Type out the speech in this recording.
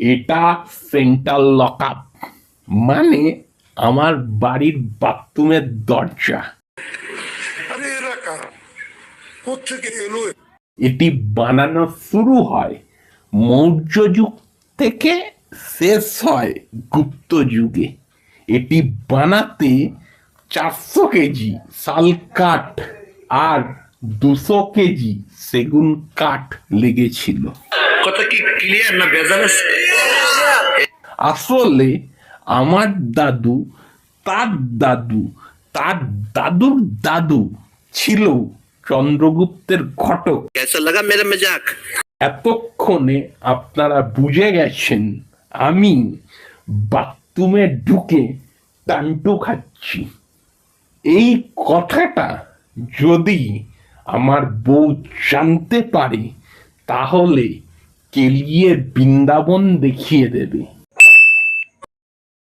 এটা central lock-up মানে আমার বাড়ির বাথরুমের দরজা? এটি বানানো শুরু হয় মৌর্য যুগ থেকে শেষ হয় গুপ্ত যুগে। এটি বানাতে চারশো কেজি শাল কাঠ আর দুশো কেজি সেগুন কাঠ লেগেছিল। কথা কি ক্লিয়ার না বেজাল আছে? আসলে আমার দাদু তার দাদু তার দাদুর দাদু ছিল চন্দ্রগুপ্তের ঘটক। লাগা মেরে মজাক? এতক্ষণে আপনারা বুঝে গেছেন আমি বাথরুমে ঢুকে টান্টু খাচ্ছি। এই কথাটা যদি আমার বউ জানতে পারে তাহলে কেলিয়ে বৃন্দাবন দেখিয়ে দেবে।